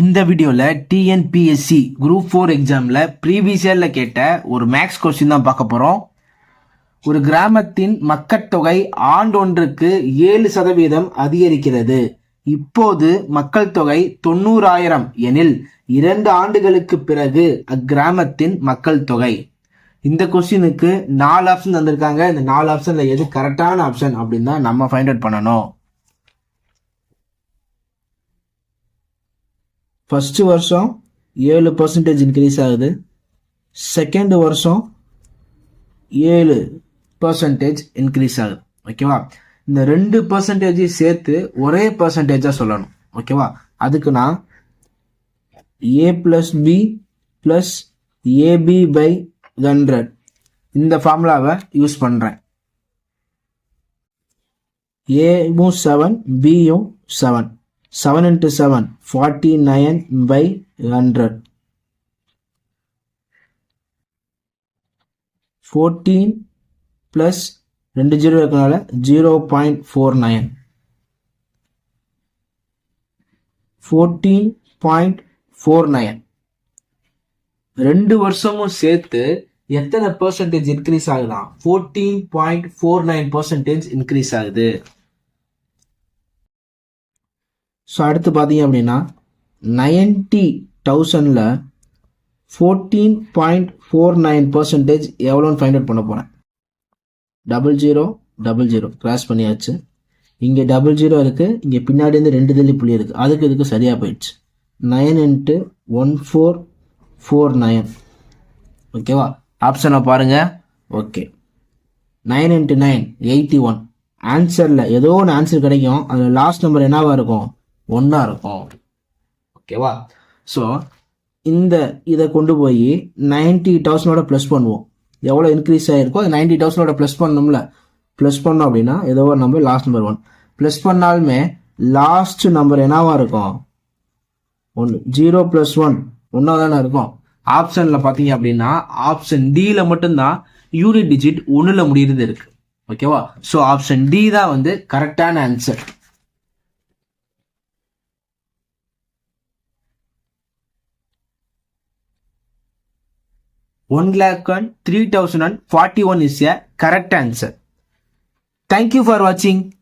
இந்த வீடியோவில் TNPSC group four எக்ஸாமில் ப்ரீவியஸ் இயரில் கேட்ட ஒரு மேக்ஸ் கொஸ்டின் தான் பார்க்க போகிறோம் ஒரு கிராமத்தின் மக்கட்தொகை ஆண்டொன்றுக்கு ஏழு சதவீதம் அதிகரிக்கிறது. இப்போது மக்கள் தொகை தொண்ணூறாயிரம் எனில் இரண்டு ஆண்டுகளுக்கு பிறகு அக்கிராமத்தின் மக்கள் தொகை. இந்த கொஸ்டினுக்கு நாலு ஆப்ஷன் தந்திருக்காங்க. இந்த நாலு ஆப்ஷனில் எது கரெக்டான ஆப்ஷன் அப்படின்னு தான் நம்ம ஃபைண்ட் அவுட் பண்ணணும். ஃபஸ்ட்டு வருஷம் ஏழு பர்சன்டேஜ் இன்க்ரீஸ் ஆகுது. செகண்ட் வருஷம் ஏழு பர்சன்டேஜ் இன்க்ரீஸ் ஆகுது. ஓகேவா இந்த ரெண்டு பர்சன்டேஜையும் சேர்த்து ஒரே பர்சன்டேஜாக சொல்லணும். ஓகேவா அதுக்கு நான் A plus B plus AB by hundred இந்த ஃபார்முலாவை யூஸ் பண்ணுறேன் ஏவும் செவன் பியும் seven seven into seven forty nine by hundred fourteen plus ரெண்டு ஜீரோ இருக்கனால zero point four nine fourteen point four nine ரெண்டு வருஷமும் சேர்த்து எத்தனை percentage increase ஆகுதான் fourteen point four nine percentage increase ஆகுது. ஸோ அடுத்து பார்த்தீங்க அப்படின்னா ninety தௌசண்டில் fourteen point four nine percentage எவ்வளோன்னு ஃபைண்ட் அவுட் பண்ண போகிறேன் double zero double zero cross பண்ணியாச்சு. இங்கே டபுள் ஜீரோ இருக்குது இங்கே பின்னாடி இருந்து ரெண்டு தள்ளி புள்ளி இருக்குது அதுக்கு இதுக்கு சரியாக போயிடுச்சு. Nine into one four four nine ஓகேவா ஆப்ஷனை பாருங்கள் okay nine into nine eighty one ஆன்சரில் ஏதோ ஒன்று ஆன்சர் கிடைக்கும். அதில் லாஸ்ட் நம்பர் என்னவாக இருக்கும்? ஒன்றா இருக்கும். ஓகேவா ஸோ இந்த இதை கொண்டு போய் நைன்டி தௌசண்டோட ப்ளஸ் பண்ணுவோம். எவ்வளோ இன்க்ரீஸ் ஆகிருக்கோ அது நைன்டி தௌசண்டோட ப்ளஸ் பண்ணணும்ல ப்ளஸ் பண்ணோம் அப்படின்னா ஏதோ ஒரு number last number one plus பண்ணாலுமே லாஸ்ட் நம்பர் என்னவாக இருக்கும்? ஒன்று ஜீரோ ப்ளஸ் ஒன் ஒன்றா தானே இருக்கும். ஆப்ஷனில் பார்த்தீங்க அப்படின்னா ஆப்ஷன் டியில் மட்டும்தான் யூனிட் டிஜிட் ஒன்றில் முடியுறது இருக்குது ஓகேவா ஸோ ஆப்ஷன் டி தான் வந்து கரெக்டான answer one lakh and three thousand and forty one is a correct answer. Thank you for watching.